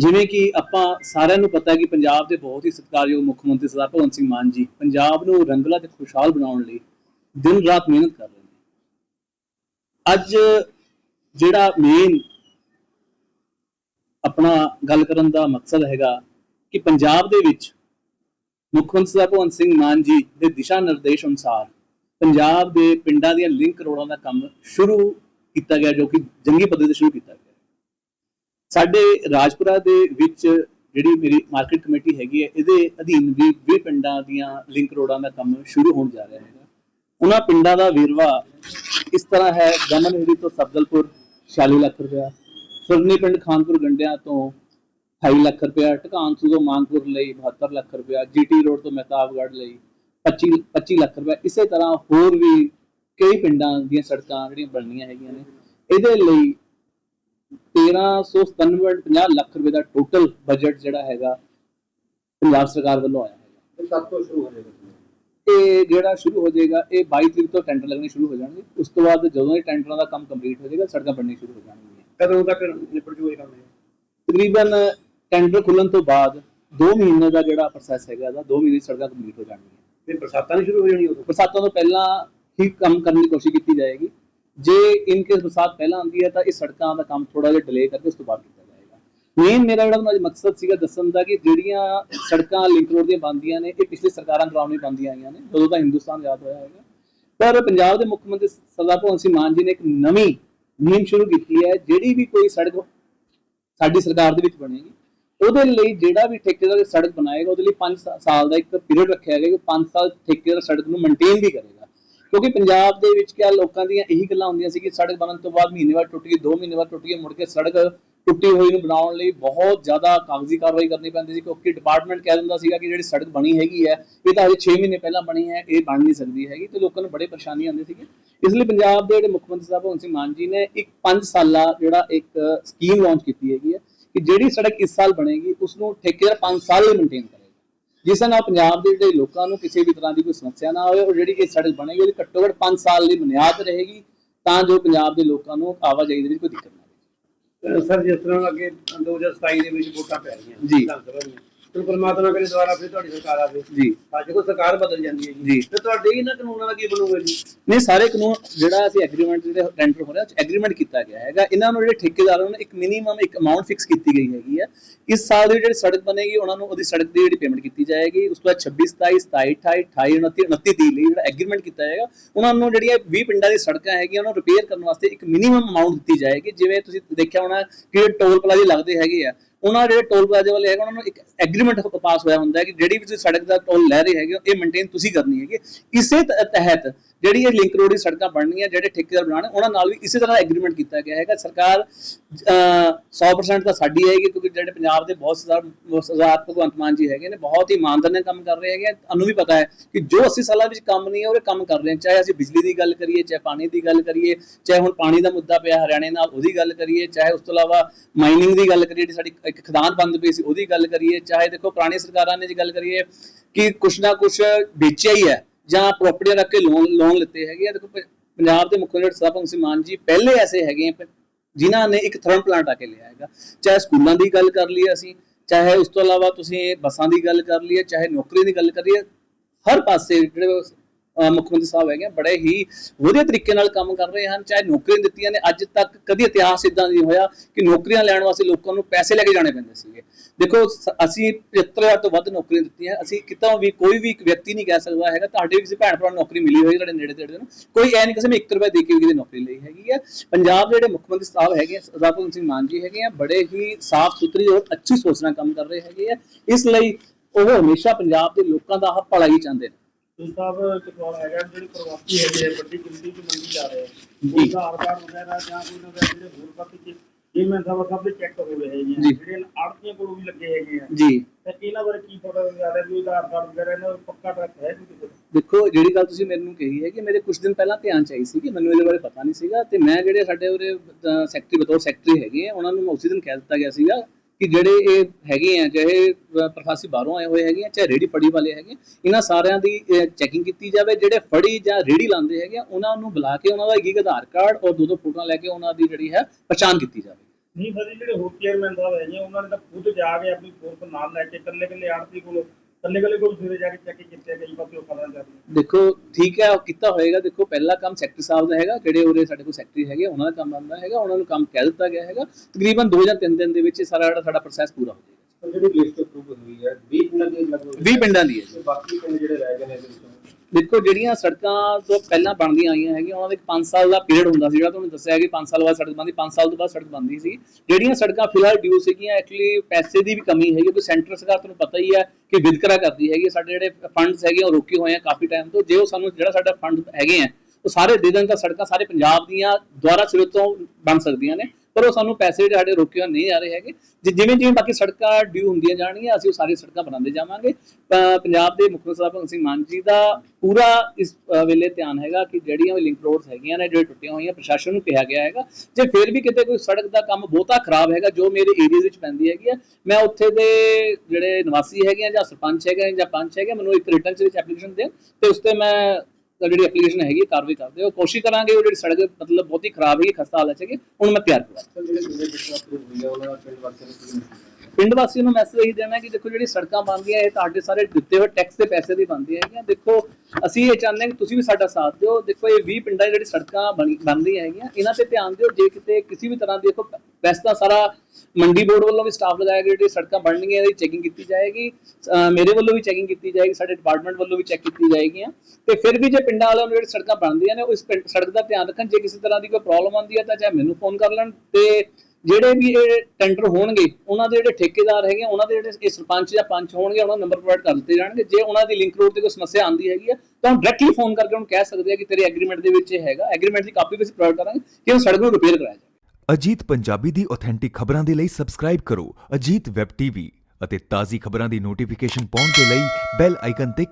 ਜਿਵੇਂ ਕਿ ਆਪਾਂ ਸਾਰਿਆਂ ਨੂੰ ਪਤਾ ਹੈ ਕਿ ਪੰਜਾਬ ਦੇ ਬਹੁਤ ਹੀ ਸਤਿਕਾਰਯੋਗ ਮੁੱਖ ਮੰਤਰੀ ਸਰਦਾਰ ਭਗਵੰਤ ਸਿੰਘ ਮਾਨ ਜੀ ਪੰਜਾਬ ਨੂੰ ਰੰਗਲਾ ਤੇ ਖੁਸ਼ਹਾਲ ਬਣਾਉਣ ਲਈ ਦਿਨ ਰਾਤ ਮਿਹਨਤ ਕਰ ਰਹੇ ਨੇ। ਅੱਜ ਜਿਹੜਾ ਮੇਨ ਆਪਣਾ ਗੱਲ ਕਰਨ ਦਾ ਮਕਸਦ ਹੈਗਾ ਕਿ ਪੰਜਾਬ ਦੇ ਵਿੱਚ ਮੁੱਖ ਮੰਤਰੀ ਸਰਦਾਰ ਭਗਵੰਤ ਸਿੰਘ ਮਾਨ ਜੀ ਦੇ ਦਿਸ਼ਾ ਨਿਰਦੇਸ਼ ਅਨੁਸਾਰ ਪੰਜਾਬ ਦੇ ਪਿੰਡਾਂ ਦੀਆਂ ਲਿੰਕ ਰੋਡਾਂ ਦਾ ਕੰਮ ਸ਼ੁਰੂ ਕੀਤਾ ਗਿਆ ਜੋ ਕਿ ਜੰਗੀ ਪੱਧਰ ਤੇ ਸ਼ੁਰੂ ਕੀਤਾ ਗਿਆ। ਸਾਡੇ ਰਾਜਪੁਰਾ ਦੇ ਵਿੱਚ ਜਿਹੜੀ ਮੇਰੀ ਮਾਰਕੀਟ ਕਮੇਟੀ ਹੈਗੀ ਹੈ, ਇਹਦੇ ਅਧੀਨ ਵੀ 20 ਪਿੰਡਾਂ ਦੀਆਂ ਲਿੰਕ ਰੋਡਾਂ ਦਾ ਕੰਮ ਸ਼ੁਰੂ ਹੋਣ ਜਾ ਰਿਹਾ ਹੈਗਾ। ਉਹਨਾਂ ਪਿੰਡਾਂ ਦਾ ਵੇਰਵਾ ਇਸ ਤਰ੍ਹਾਂ ਹੈ, ਗਮਨਹੇੜੀ ਤੋਂ ਸਬਦਲਪੁਰ 46 ਲੱਖ ਰੁਪਇਆ, ਸੁਰਨੀ ਪਿੰਡ ਖਾਨਪੁਰ ਗੰਡਿਆਂ ਤੋਂ 28 ਲੱਖ ਰੁਪਇਆ ਢਕਾਨਸੂ ਤੋਂ ਮਾਨਪੁਰ ਲਈ 72 ਲੱਖ ਰੁਪਇਆ, ਜੀਟੀ ਰੋਡ ਤੋਂ ਮਹਿਤਾਬਗੜ੍ਹ ਲਈ 25 25 ਲੱਖ ਰੁਪਇਆ, ਇਸੇ ਤਰ੍ਹਾਂ ਹੋਰ ਵੀ ਕਈ ਪਿੰਡਾਂ ਦੀਆਂ ਸੜਕਾਂ ਜਿਹੜੀਆਂ ਬਣਨੀਆਂ ਹੈਗੀਆਂ ਨੇ, ਇਹਦੇ ਲਈ 1397 50 ਲੱਖ ਰੁਪਏ ਦਾ ਟੋਟਲ ਬਜਟ ਜਿਹੜਾ ਹੈਗਾ ਪੰਜਾਬ ਸਰਕਾਰ ਵੱਲੋਂ ਆਇਆ ਹੈਗਾ। ਸਭ ਤੋਂ ਸ਼ੁਰੂ ਹੋ ਜਾਏਗਾ? ਇਹ ਜਿਹੜਾ ਸ਼ੁਰੂ ਹੋ ਜਾਏਗਾ ਇਹ 22 ਤਰੀਕ ਤੋਂ ਟੈਂਡਰ ਲੱਗਣੇ ਸ਼ੁਰੂ ਹੋ ਜਾਣਗੇ। ਉਸ ਤੋਂ ਬਾਅਦ ਜਦੋਂ ਇਹ ਟੈਂਡਰਾਂ ਦਾ ਕੰਮ ਕੰਪਲੀਟ ਹੋ ਜਾਏਗਾ ਸੜਕਾਂ ਬਣਨੀ ਸ਼ੁਰੂ ਹੋ ਜਾਣਗੀਆਂ। ਕਦੋਂ ਤੱਕ ਨਿਪਟ ਜੂ ਇਹ ਕੰਮ? ਤਕਰੀਬਨ ਟੈਂਡਰ ਖੁੱਲਣ ਤੋਂ ਬਾਅਦ 2 ਮਹੀਨੇ ਦਾ ਜਿਹੜਾ ਪ੍ਰੋਸੈਸ ਹੈਗਾ ਇਹਦਾ 2 ਮਹੀਨੇ ਸੜਕਾਂ ਕੰਪਲੀਟ ਹੋ ਜਾਣਗੀਆਂ। ਫਿਰ ਬਰਸਾਤਾਂ ਨਹੀਂ ਸ਼ੁਰੂ ਹੋ ਜਾਣੀ ਉਦੋਂ? ਬਰਸਾਤਾਂ ਤੋਂ ਪਹਿਲਾਂ ਹੀ ਕੰਮ ਕਰਨ ਦੀ ਕੋਸ਼ਿਸ਼ ਕੀਤੀ ਜਾਏਗੀ। ਜੇ ਇਨ ਕੇਸ ਬਰਸਾਤ ਪਹਿਲਾਂ ਆਉਂਦੀ ਹੈ ਤਾਂ ਇਹ ਸੜਕਾਂ ਦਾ ਕੰਮ ਥੋੜਾ ਜਿਹਾ ਡਿਲੇ ਕਰਕੇ ਉਸ ਤੋਂ ਬਾਅਦ ਕੀਤਾ ਜਾਏਗਾ। ਮੇਨ ਮੇਰਾ ਜਿਹੜਾ ਉਹਨਾਂ ਦਾ ਮਕਸਦ ਸੀਗਾ ਦੱਸਣ ਦਾ ਕਿ ਜਿਹੜੀਆਂ ਸੜਕਾਂ ਲਿੰਕ ਰੋਡ ਦੀਆਂ ਬਣਦੀਆਂ ਨੇ, ਇਹ ਪਿਛਲੀ ਸਰਕਾਰਾਂ ਦੌਰਾਨ ਵੀ ਬਣਦੀਆਂ ਆਈਆਂ ਨੇ, ਜਦੋਂ ਦਾ ਹਿੰਦੁਸਤਾਨ ਆਜ਼ਾਦ ਹੋਇਆ ਹੈਗਾ। ਪਰ ਪੰਜਾਬ ਦੇ ਮੁੱਖ ਮੰਤਰੀ ਸਰਦਾਰ ਭਗਵੰਤ ਸਿੰਘ ਮਾਨ ਜੀ ਨੇ ਇੱਕ ਨਵੀਂ ਮੁਹਿੰਮ ਸ਼ੁਰੂ ਕੀਤੀ ਹੈ, ਜਿਹੜੀ ਵੀ ਕੋਈ ਸੜਕ ਸਾਡੀ ਸਰਕਾਰ ਦੇ ਵਿੱਚ ਬਣੇਗੀ। ਉਹਦੇ ਲਈ ਜਿਹੜਾ ਵੀ ਠੇਕੇਦਾਰ ਸੜਕ ਬਣਾਏਗਾ, ਉਹਦੇ ਲਈ 5 ਸਾਲ ਦਾ ਇੱਕ ਪੀਰੀਅਡ ਰੱਖਿਆ ਗਿਆ ਕਿ 5 ਸਾਲ ਠੇਕੇਦਾਰ ਸੜਕ ਨੂੰ ਮੇਨਟੇਨ ਵੀ ਕਰੇਗਾ। ਕਿਉਂਕਿ ਪੰਜਾਬ ਦੇ ਵਿੱਚ ਕਿਆ ਲੋਕਾਂ ਦੀਆਂ ਇਹੀ ਗੱਲਾਂ ਹੁੰਦੀਆਂ ਸੀ ਕਿ ਸੜਕ ਬਣਨ ਤੋਂ ਬਾਅਦ ਮਹੀਨੇ ਬਾਅਦ ਟੁੱਟ ਗਈ 2 ਮਹੀਨੇ ਬਾਅਦ ਟੁੱਟ ਗਈ, ਮੁੜ ਕੇ ਸੜਕ ਟੁੱਟੀ ਹੋਈ ਨੂੰ ਬਣਾਉਣ ਲਈ ਬਹੁਤ ਜ਼ਿਆਦਾ ਕਾਗਜ਼ੀ ਕਾਰਵਾਈ ਕਰਨੀ ਪੈਂਦੀ ਸੀ ਕਿਉਂਕਿ ਡਿਪਾਰਟਮੈਂਟ ਕਹਿ ਦਿੰਦਾ ਸੀਗਾ ਕਿ ਜਿਹੜੀ ਸੜਕ ਬਣੀ ਹੈਗੀ ਹੈ, ਇਹ ਤਾਂ ਹਜੇ 6 ਮਹੀਨੇ ਪਹਿਲਾਂ ਬਣੀ ਹੈ, ਇਹ ਬਣ ਨਹੀਂ ਸਕਦੀ ਹੈਗੀ ਤੇ ਲੋਕਾਂ ਨੂੰ ਬੜੇ ਪਰੇਸ਼ਾਨੀ ਆਉਂਦੀ ਸੀਗੀ। ਇਸ ਲਈ ਪੰਜਾਬ ਦੇ ਜਿਹੜੇ ਮੁੱਖ ਮੰਤਰੀ ਸਾਹਿਬ ਭਗਵੰਤ ਸਿੰਘ ਮਾਨ ਜੀ ਨੇ ਇੱਕ 5 ਸਾਲਾ ਜਿਹੜਾ ਇੱਕ ਸਕੀਮ ਲਾਂਚ ਕੀਤੀ ਹੈਗੀ ਹੈ ਕਿ ਜਿਹੜੀ ਸੜਕ ਇਸ ਸਾਲ ਬਣੇਗੀ ਉਸ ਨੂੰ ਠੇਕੇਦਾਰ 5 ਸਾਲ ਲਈ ਮੇਨਟੇਨ ਕਰੇਗਾ ਜਿਸ ਨਾਲ ਪੰਜਾਬ ਦੇ ਜਿਹੜੇ ਲੋਕਾਂ ਨੂੰ ਕਿਸੇ ਵੀ ਤਰ੍ਹਾਂ ਦੀ ਕੋਈ ਸਮੱਸਿਆ ਨਾ ਹੋਵੇ ਔਰ ਜਿਹੜੀ ਇਹ ਸੜਕ ਬਣੇਗੀ ਉਹਦੀ ਘੱਟੋ ਘੱਟ 5 ਸਾਲ ਲਈ ਬੁਨਿਆਦ ਰਹੇਗੀ ਤਾਂ ਜੋ ਪੰਜਾਬ ਦੇ ਲੋਕਾਂ ਨੂੰ ਆਵਾਜਾਈ ਦੇ ਵਿੱਚ ਕੋਈ ਦਿੱਕਤ ਨਾ ਆਵੇ ਸਰ ਜਿਸ ਤਰ੍ਹਾਂ ਅੱਗੇ 2027 ਦੇ ਵਿੱਚ ਵੋਟਾਂ ਪੈ ਰਹੀਆਂ ਜੀ। ਫਿਰ ਪਰਮਾਤਮਾ ਕਰੇ ਦੁਬਾਰਾ ਫਿਰ ਤੁਹਾਡੀ ਸਰਕਾਰ ਆਵੇ ਜੀ। ਅੱਜ ਕੋ ਸਰਕਾਰ ਬਦਲ ਜਾਂਦੀ ਹੈ ਜੀ। ਤੇ ਤੁਹਾਡੇ ਇਹਨਾਂ ਕਾਨੂੰਨਾਂ ਦਾ ਕੀ ਬਣੂਗਾ ਜੀ? ਨਹੀਂ ਸਾਰੇ ਕਾਨੂੰਨ ਜਿਹੜਾ ਅਸੀਂ ਐਗਰੀਮੈਂਟ ਜਿਹੜੇ ਟੈਂਡਰ ਹੋ ਰਿਹਾ ਉਹ ਐਗਰੀਮੈਂਟ ਕੀਤਾ ਗਿਆ ਹੈਗਾ। ਇਹਨਾਂ ਨੂੰ ਜਿਹੜੇ ਠੇਕੇਦਾਰਾਂ ਨੂੰ ਇੱਕ ਮਿਨੀਮਮ ਇੱਕ ਅਮਾਉਂਟ ਫਿਕਸ ਕੀਤੀ ਗਈ ਹੈਗੀ ਹੈ ਇਸ ਸਾਲ ਦੀ ਜਿਹੜੀ ਸੜਕ ਬਣੇਗੀ ਉਹਨਾਂ ਨੂੰ ਉਹਦੀ ਸੜਕ ਦੀ ਜਿਹੜੀ ਪੇਮੈਂਟ ਕੀਤੀ ਜਾਏਗੀ। ਉਸ ਤੋਂ ਬਾਅਦ 26 27 27 28 28 29 29 30 ਲਈ ਜਿਹੜਾ ਐਗਰੀਮੈਂਟ ਕੀਤਾ ਜਾਏਗਾ ਉਹਨਾਂ ਨੂੰ ਜਿਹੜੀਆਂ 20 ਪਿੰਡਾਂ ਦੀ ਸੜਕਾਂ ਹੈਗੀਆਂ ਉਹਨਾਂ ਨੂੰ ਰਿਪੇਅਰ ਕਰਨ ਵਾਸਤੇ ਇੱਕ ਮਿਨੀਮਮ ਅਮਾਉਂਟ ਦਿੱਤੀ ਜਾਏਗੀ। ਜਿਵੇਂ ਤੁਸੀਂ ਦੇਖਿਆ ਹੋਣਾ ਕਿ ਟੋਲ ਪਲਾਜ਼ੇ ਲੱਗਦੇ ਹੈਗੇ ਆ। ਉਹਨਾਂ ਜਿਹੜੇ ਟੋਲ ਪਲਾਜ਼ੇ ਵਾਲੇ ਹੈਗੇ ਉਹਨਾਂ ਨੂੰ ਇੱਕ ਐਗਰੀਮੈਂਟ ਪਾਸ ਹੋਇਆ ਹੁੰਦਾ ਹੈ ਕਿ ਜਿਹੜੀ ਵੀ ਤੁਸੀਂ ਸੜਕ ਦਾ ਟੋਲ ਲੈ ਰਹੇ ਹੈਗੇ ਹੋ, ਇਹ ਮੇਨਟੇਨ ਤੁਸੀਂ ਕਰਨੀ ਹੈਗੀ ਇਸੇ ਤਹਿਤ ਜਿਹੜੀ ਇਹ ਲਿੰਕ ਰੋਡ ਦੀ ਸੜਕਾਂ ਬਣਨੀਆਂ ਜਿਹੜੇ ਠੇਕੇਦਾਰ ਬਣਾਉਣੇ ਉਹਨਾਂ ਨਾਲ ਵੀ ਇਸੇ ਤਰ੍ਹਾਂ ਐਗਰੀਮੈਂਟ ਕੀਤਾ ਗਿਆ ਹੈਗਾ। ਸਰਕਾਰ ਅਹ, 100% ਤਾਂ ਸਾਡੀ ਹੈਗੀ ਕਿਉਂਕਿ ਜਿਹੜੇ ਪੰਜਾਬ ਦੇ ਬਹੁਤ ਸਰਦਾਰ ਸਰਦਾਰ ਭਗਵੰਤ ਮਾਨ ਜੀ ਹੈਗੇ ਨੇ ਬਹੁਤ ਹੀ ਇਮਾਨਦਾਰ ਨਾਲ ਕੰਮ ਕਰ ਰਹੇ ਹੈਗੇ ਤੁਹਾਨੂੰ ਵੀ ਪਤਾ ਹੈ ਕਿ ਜੋ 80 ਸਾਲਾਂ ਵਿੱਚ ਕੰਮ ਨਹੀਂ ਹੈ ਉਹ ਕੰਮ ਕਰ ਰਹੇ ਨੇ। ਚਾਹੇ ਅਸੀਂ ਬਿਜਲੀ ਦੀ ਗੱਲ ਕਰੀਏ ਚਾਹੇ ਪਾਣੀ ਦੀ ਗੱਲ ਕਰੀਏ ਚਾਹੇ ਹੁਣ ਪਾਣੀ ਦਾ ਮੁੱਦਾ ਪਿਆ ਹਰਿਆਣੇ ਨਾਲ ਉਹਦੀ ਗੱਲ ਕਰੀਏ ਚਾਹੇ ਉਸ ਤੋਂ ਇਲਾਵਾ ਮਾਈਨਿੰਗ ਦੀ ਗੱਲ ਕਰੀਏ ਜਿਹੜੀ ਸਾਡੀ ਇੱਕ ਖਦਾਨ ਬੰਦ ਪਈ ਸੀ, ਉਹਦੀ ਗੱਲ ਕਰੀਏ, ਚਾਹੇ ਦੇਖੋ ਪੁਰਾਣੀ ਸਰਕਾਰਾਂ ਨੇ ਜੇ ਗੱਲ ਕਰੀਏ ਕਿ ਕੁਛ ਨਾ ਕੁਛ ਵੇਚਿਆ ਹੀ ਹੈ, ਜਾਂ ਪ੍ਰਾਪਰਟੀਆਂ ਰੱਖ ਕੇ ਲੋਨ ਲੋਨ ਲਿੱਤੇ ਹੈਗੇ ਆ। ਦੇਖੋ ਪੰਜਾਬ ਦੇ ਮੁੱਖ ਮੰਤਰੀ ਸਰਦਾਰ ਭਗਵੰਤ ਸਿੰਘ ਮਾਨ ਜੀ ਪਹਿਲੇ ਐਸੇ ਹੈਗੇ ਆ, ਜਿਨ੍ਹਾਂ ਨੇ ਇੱਕ ਥਰਮਲ ਪਲਾਂਟ ਆ ਕੇ ਲਿਆ ਹੈਗਾ। ਚਾਹੇ ਸਕੂਲਾਂ ਦੀ ਗੱਲ ਕਰ ਲਈਏ ਅਸੀਂ, ਚਾਹੇ ਉਸ ਤੋਂ ਇਲਾਵਾ ਤੁਸੀਂ ਬੱਸਾਂ ਦੀ ਗੱਲ ਕਰ ਲਈਏ, ਚਾਹੇ ਨੌਕਰੀ ਦੀ ਗੱਲ ਕਰੀਏ, ਹਰ ਪਾਸੇ ਜਿਹੜੇ ਮੁੱਖ ਮੰਤਰੀ ਸਾਹਿਬ ਹੈਗੇ ਆ, ਬੜੇ ਹੀ ਵਧੀਆ ਤਰੀਕੇ ਨਾਲ ਕੰਮ ਕਰ ਰਹੇ ਹਨ ਚਾਹੇ ਨੌਕਰੀਆਂ ਦਿੱਤੀਆਂ ਨੇ ਅੱਜ ਤੱਕ ਕਦੀ ਇਤਿਹਾਸ ਇਦਾਂ ਨਹੀਂ ਹੋਇਆ ਕਿ ਨੌਕਰੀਆਂ ਲੈਣ ਵਾਸਤੇ ਲੋਕਾਂ ਨੂੰ ਪੈਸੇ ਲੈ ਕੇ ਜਾਣੇ ਪੈਂਦੇ ਸੀਗੇ। ਦੇਖੋ ਸ- ਅਸੀਂ 75000 ਤੋਂ ਵੱਧ ਨੌਕਰੀਆਂ ਦਿੱਤੀਆਂ ਅਸੀਂ ਕਿਤੋਂ ਵੀ ਕੋਈ ਵੀ ਇੱਕ ਵਿਅਕਤੀ ਨਹੀਂ ਕਹਿ ਸਕਦਾ ਹੈਗਾ ਤੁਹਾਡੇ ਵੀ ਕਿਸੇ ਭੈਣ ਭਰਾ ਨੂੰ ਨੌਕਰੀ ਮਿਲੀ ਹੋਈ ਤੁਹਾਡੇ ਨੇੜੇ ਤੇੜੇ ਨੂੰ ਕੋਈ ਐ ਨਹੀਂ ਕਿਸੇ ਨੇ 1 ਰੁਪਏ ਦੇ ਕੇ ਵੀ ਕਿਤੇ ਨੌਕਰੀ ਲਈ ਹੈਗੀ ਹੈ। ਪੰਜਾਬ ਦੇ ਜਿਹੜੇ ਮੁੱਖ ਮੰਤਰੀ ਸਾਹਿਬ ਹੈਗੇ ਆ, ਸਰਦਾਰ ਭਗਵੰਤ ਸਿੰਘ ਮਾਨ ਜੀ ਹੈਗੇ ਆ ਬੜੇ ਹੀ ਸਾਫ਼ ਸੁਥਰੀ ਔਰ ਅੱਛੀ ਸੋਚ ਨਾਲ ਕੰਮ ਕਰ ਰਹੇ ਹੈਗੇ ਆ। ਇਸ ਲਈ ਉਹ ਹਮੇਸ਼ਾ ਪੰਜਾਬ ਦੇ ਲੋਕਾਂ ਦਾ ਭਲਾ ਹੀ ਚਾਹੁੰਦੇ ਨੇ। ਸਾਹਿਬ ਚਕਵਾਲ ਹੈਗਾ ਜਿਹੜੇ ਪ੍ਰਵਾਸੀ ਹੈਗੇ ਆ, ਵੱਡੀ ਗਿਣਤੀ ਚ ਮੰਡੀ ਜਾ ਰਹੇ ਆ ਜੀ। ਕੋਈ ਆਧਾਰ ਕਾਰਡ ਵਗੈਰਾ ਜਾਂ ਕੋਈ ਨਾ ਜਿਹੜੇ ਹੋਰ ਬਾਕੀ ਚ ਇਹ ਮੈਂ ਸਭ ਸਭ ਦੇ ਚੈੱਕ ਹੋਏ ਹੈਗੇ ਆ ਜੀ। ਜਿਹੜੇ ਆੜਤੀਆਂ ਕੋਲ ਵੀ ਲੱਗੇ ਹੈਗੇ ਆ ਜੀ ਤੇ ਇਹਨਾਂ ਬਾਰੇ ਕੀ ਪਤਾ ਜਾ ਰਿਹਾ ਵੀ ਆਧਾਰ ਕਾਰਡ ਵਗੈਰਾ ਇਹਨਾਂ ਦਾ ਪੱਕਾ ਟਰੱਕ ਹੈ ਕੋਈ ਕਿਸੇ ਦਾ? ਦੇਖੋ ਜਿਹੜੀ ਗੱਲ ਤੁਸੀਂ ਮੈਨੂੰ ਕਹੀ ਹੈ ਕਿ ਮੇਰੇ ਕੁਝ ਦਿਨ ਪਹਿਲਾਂ ਧਿਆਨ ਚ ਆਈ ਸੀ ਕਿ ਮੈਨੂੰ ਇਹਦੇ ਬਾਰੇ ਪਤਾ ਨਹੀਂ ਸੀਗਾ ਤੇ ਮੈਂ ਜਿਹੜੇ ਸਾਡੇ ਉਰੇ ਸੈਕਟਰੀ ਬਤੌਰ ਸੈਕਟਰੀ ਹੈਗੇ ਆ ਉਹਨਾਂ ਨੂੰ ਮੈਂ ਉਸੇ ਦਿਨ ਕਹਿ ਦਿੱਤਾ ਗਿਆ ਸੀਗਾ ਕਿ ਜਿਹੜੇ ਇਹ ਹੈਗੇ ਆ, ਚਾਹੇ ਪ੍ਰਵਾਸੀ ਬਾਹਰੋਂ ਆਏ ਹੋਏ ਹੈਗੇ ਆ, ਚਾਹੇ ਰੇੜੀ ਫੜੀ ਵਾਲੇ ਹੈਗੇ ਇਹਨਾਂ ਸਾਰਿਆਂ ਦੀ ਚੈਕਿੰਗ ਕੀਤੀ ਜਾਵੇ, ਜਿਹੜੇ ਫੜੀ ਜਾਂ ਰੇੜੀ ਲਾਉਂਦੇ ਹੈਗੇ ਉਹਨਾਂ ਨੂੰ ਬੁਲਾ ਕੇ ਉਹਨਾਂ ਦਾ ਇੱਕ ਆਧਾਰ ਕਾਰਡ ਔਰ ਦੋ ਦੋ ਫੋਟੋਆਂ ਲੈ ਕੇ ਉਹਨਾਂ ਦੀ ਜਿਹੜੀ ਹੈ, ਪਛਾਣ ਕੀਤੀ ਜਾਵੇ। ਨਹੀਂ ਸਰ ਜਿਹੜੇ ਹੋਰ ਚੇਅਰਮੈਨ ਹੈਗੇ ਉਹਨਾਂ ਨੇ ਤਾਂ ਖੁਦ ਜਾ ਕੇ ਆਪਣੀ ਫੋਰਸ ਨਾਲ ਲੈ ਕੇ ਇਕੱਲੇ ਇਕੱਲੇ ਆੜਤੀ ਕੋਲ ਕੋਲ ਕੀਤੇ ਉਹ ਦੇਖੋ ਠੀਕ ਹੈ ਉਹ ਕੀਤਾ ਹੋਏਗਾ। ਦੇਖੋ ਪਹਿਲਾ ਕੰਮ ਸੈਕਟਰੀ ਸਾਹਿਬ ਦਾ ਹੈਗਾ ਜਿਹੜੇ ਉਰੇ ਸਾਡੇ ਕੋਲ ਸੈਕਟਰੀ ਹੈਗੇ ਉਹਨਾਂ ਦਾ ਕੰਮ ਆਉਂਦਾ ਹੈਗਾ ਉਹਨਾਂ ਨੂੰ ਕੰਮ ਕਹਿ ਦਿੱਤਾ ਗਿਆ ਹੈਗਾ। ਤਕਰੀਬਨ 2 ਜਾਂ 3 ਦਿਨ ਦੇ ਵਿੱਚ ਸਾਰਾ ਜਿਹੜਾ ਸਾਡਾ ਪ੍ਰੋਸੈਸ ਪੂਰਾ ਹੋ ਜਾਏਗਾ। ਜਿਹੜੀ ਲਿਸਟ ਅਪਰੂਵ ਹੋਈ ਹੈ 20 ਪਿੰਡਾਂ ਦੇ ਲਗਭਗ 20 ਪਿੰਡਾਂ ਦੀ ਹੈ ਬਾਕੀ ਪਿੰਡ ਜਿਹੜੇ ਰਹਿ ਗਏ ਨੇ ਇਹਦੇ ਵਿੱਚੋਂ ਦੇਖੋ, ਜਿਹੜੀਆਂ ਸੜਕਾਂ ਤੋਂ ਪਹਿਲਾਂ ਬਣਦੀਆਂ ਆਈਆਂ ਹੈਗੀਆਂ, ਉਹਨਾਂ ਦਾ ਇੱਕ 5 ਸਾਲ ਦਾ ਪੀਰੀਅਡ ਹੁੰਦਾ ਸੀ, ਜਿਹੜਾ ਤੁਹਾਨੂੰ ਦੱਸਿਆ ਕਿ 5 ਸਾਲ ਬਾਅਦ ਸੜਕ ਬਣਦੀ 5 ਸਾਲ ਤੋਂ ਬਾਅਦ ਸੜਕ ਬਣਦੀ ਸੀ। ਜਿਹੜੀਆਂ ਸੜਕਾਂ ਫਿਲਹਾਲ ਡਿਊ ਸੀਗੀਆਂ ਐਕਚੁਅਲੀ ਪੈਸੇ ਦੀ ਵੀ ਕਮੀ ਹੈਗੀ ਕਿ ਸੈਂਟਰ ਸਰਕਾਰ ਤੁਹਾਨੂੰ ਪਤਾ ਹੀ ਹੈ ਕਿ ਵਿਦਕਰਾ ਕਰਦੀ ਹੈਗੀ ਸਾਡੇ ਜਿਹੜੇ ਫੰਡਸ ਹੈਗੇ ਉਹ ਰੋਕੇ ਹੋਏ ਆ ਕਾਫੀ ਟਾਈਮ ਤੋਂ। ਜੇ ਉਹ ਸਾਨੂੰ ਜਿਹੜਾ ਸਾਡਾ ਫੰਡ ਹੈਗੇ ਆ, ਉਹ ਸਾਰੇ ਦੇ ਦੇਣ ਤਾਂ ਸੜਕਾਂ ਸਾਰੇ ਪੰਜਾਬ ਦੀਆਂ ਦੁਆਰਾ ਸਿਰੇ ਤੋਂ ਬਣ ਸਕਦੀਆਂ ਨੇ। ਪਰ ਸਾਨੂੰ ਪੈਸੇ ਜਿਹੜੇ ਸਾਡੇ ਰੋਕੇ ਨਹੀਂ ਆ ਰਹੇ ਹੈਗੇ। ਜਿਵੇਂ ਜਿਵੇਂ ਬਾਕੀ ਸੜਕਾਂ ਡਿਊ ਹੁੰਦੀਆਂ ਜਾਣਗੀਆਂ, ਅਸੀਂ ਉਹ ਸਾਰੀ ਸੜਕਾਂ ਬਣਾਉਂਦੇ ਜਾਵਾਂਗੇ। ਪੰਜਾਬ ਦੇ ਮੁੱਖ ਮੰਤਰੀ ਭਗਤ ਸਿੰਘ ਮਾਨ ਜੀ ਦਾ ਪੂਰਾ ਇਸ ਵੇਲੇ ਧਿਆਨ ਹੈਗਾ ਕਿ ਜਿਹੜੀਆਂ ਵੀ ਲਿੰਕ ਰੋਡਸ ਹੈਗੀਆਂ ਨੇ, ਜਿਹੜੇ ਟੁੱਟੀਆਂ ਹੋਈਆਂ, ਪ੍ਰਸ਼ਾਸਨ ਨੂੰ ਕਿਹਾ ਗਿਆ ਹੈਗਾ। ਜੇ ਫਿਰ ਵੀ ਕਿਤੇ ਕੋਈ ਸੜਕ ਦਾ ਕੰਮ ਬਹੁਤਾ ਖਰਾਬ ਹੈਗਾ, ਜੋ ਮੇਰੇ ਏਰੀਆ ਵਿੱਚ ਪੈਂਦੀ ਹੈਗੀ ਆ, ਮੈਂ ਉੱਥੇ ਦੇ ਜਿਹੜੇ ਨਿਵਾਸੀ ਹੈਗੇ ਆ ਜਾਂ ਸਰਪੰਚ ਹੈਗੇ ਆ ਜਾਂ ਪੰਚ ਹੈਗੇ ਮੈਨੂੰ ਇੱਕ ਰਿਟਰਨ ਚ ਐਪਲੀਕੇਸ਼ਨ ਦੇਣ, ਤੇ ਉਸ ਤੇ ਮੈਂ ਜਿਹੜੀ ਐਪਲੀਕੇਸ਼ਨ ਹੈਗੀ, ਕਾਰਵਾਈ ਕਰਦੇ ਉਹ ਕੋਸ਼ਿਸ਼ ਕਰਾਂਗੇ ਉਹ ਜਿਹੜੀ ਸੜਕ ਮਤਲਬ ਬਹੁਤ ਹੀ ਖਰਾਬ ਹੈਗੀ, ਖਸਤਾ ਹਾਲਤ ਹੈਗੀ, ਉਹਨੂੰ ਮੈਂ ਤਿਆਰ ਕਰਾਂ ਪਿੰਡ ਵਾਸੀਆਂ ਨੂੰ ਮੈਸੇਜ ਇਹੀ ਦੇਣਾ ਕਿ ਦੇਖੋ ਜਿਹੜੀ ਸੜਕਾਂ ਬਣਦੀਆਂ, ਇਹ ਤੁਹਾਡੇ ਸਾਰੇ ਦਿੱਤੇ ਹੋਏ ਟੈਕਸ ਦੇ ਪੈਸੇ ਦੀ ਬਣਦੀਆਂ ਹੈਗੀਆਂ ਦੇਖੋ, ਅਸੀਂ ਇਹ ਚਾਹੁੰਦੇ ਹਾਂ ਕਿ ਤੁਸੀਂ ਵੀ ਸਾਡਾ ਸਾਥ ਦਿਓ। ਦੇਖੋ, ਇਹ 20 ਪਿੰਡਾਂ ਜਿਹੜੀ ਸੜਕਾਂ ਬਣਦੀਆਂ ਹੈਗੀਆਂ, ਇਹਨਾਂ ਤੇ ਧਿਆਨ ਦਿਓ। ਜੇ ਕਿਤੇ ਕਿਸੇ ਵੀ ਤਰ੍ਹਾਂ ਦੀ ਦੇਖੋ, ਵੈਸੇ ਤਾਂ ਸਾਰਾ ਮੰਡੀ ਬੋਰਡ ਵੱਲੋਂ ਵੀ ਸਟਾਫ ਲਗਾਇਆ ਗਿਆ, ਜਿਹੜੀ ਸੜਕਾਂ ਬਣਨਗੀਆਂ ਇਹਦੀ ਚੈਕਿੰਗ ਕੀਤੀ ਜਾਏਗੀ। ਮੇਰੇ ਵੱਲੋਂ ਵੀ ਚੈਕਿੰਗ ਕੀਤੀ ਜਾਏਗੀ, ਸਾਡੇ ਡਿਪਾਰਟਮੈਂਟ ਵੱਲੋਂ ਵੀ ਚੈੱਕ ਕੀਤੀ ਜਾਏਗੀ ਤੇ ਫਿਰ ਵੀ ਜੇ ਪਿੰਡਾਂ ਵਾਲਿਆਂ ਨੂੰ ਜਿਹੜੀ ਸੜਕਾਂ ਬਣਦੀਆਂ ਨੇ, ਉਹ ਸੜਕ ਦਾ ਧਿਆਨ ਰੱਖਣ। ਜੇ ਕਿਸੇ ਤਰ੍ਹਾਂ ਦੀ ਕੋਈ ਪ੍ਰੋਬਲਮ ਆਉਂਦੀ ਹੈ ਤਾਂ ਚਾਹੇ ਮੈਨੂੰ ਫੋਨ ਕਰ ਲੈਣ ਤੇ ਜਿਹੜੇ ਵੀ ਇਹ ਟੈਂਡਰ ਹੋਣਗੇ, ਉਹਨਾਂ ਦੇ ਜਿਹੜੇ ਠੇਕੇਦਾਰ ਹੈਗੇ ਉਹਨਾਂ ਦੇ ਜਿਹੜੇ ਇਹ ਸਰਪੰਚ ਜਾਂ ਪੰਚ ਹੋਣਗੇ, ਉਹਨਾਂ ਨੰਬਰ ਪ੍ਰੋਵਾਈਡ ਕਰ ਦਿੱਤੇ ਜਾਣਗੇ। ਜੇ ਉਹਨਾਂ ਦੀ ਲਿੰਕ ਰੋਡ ਤੇ ਕੋਈ ਸਮੱਸਿਆ ਆਉਂਦੀ ਹੈਗੀ ਆ, ਤਾਂ ਡਾਇਰੈਕਟਲੀ ਫੋਨ ਕਰਕੇ ਉਹਨੂੰ ਕਹਿ ਸਕਦੇ ਆ ਕਿ ਤੇਰੇ ਐਗਰੀਮੈਂਟ ਦੇ ਵਿੱਚ ਇਹ ਹੈਗਾ। ਐਗਰੀਮੈਂਟ ਦੀ ਕਾਪੀ ਵੀ ਅਸੀਂ ਪ੍ਰੋਵਾਈਡ ਕਰਾਂਗੇ ਕਿ ਉਹ ਸੜਕ ਨੂੰ ਰਿਪੇਅਰ ਕਰਾਇਆ ਜਾਵੇ। ਅਜੀਤ ਪੰਜਾਬੀ ਦੀ ਆਥੈਂਟਿਕ ਖਬਰਾਂ ਦੇ ਲਈ ਸਬਸਕ੍ਰਾਈਬ ਕਰੋ ਅਜੀਤ ਵੈਬ ਟੀਵੀ ਅਤੇ ਤਾਜ਼ੀ ਖਬਰਾਂ ਦੀ ਨੋਟੀਫਿਕੇਸ਼ਨ ਪਾਉਣ ਦੇ ਲਈ ਬੈਲ ਆਈਕਨ ਤੇ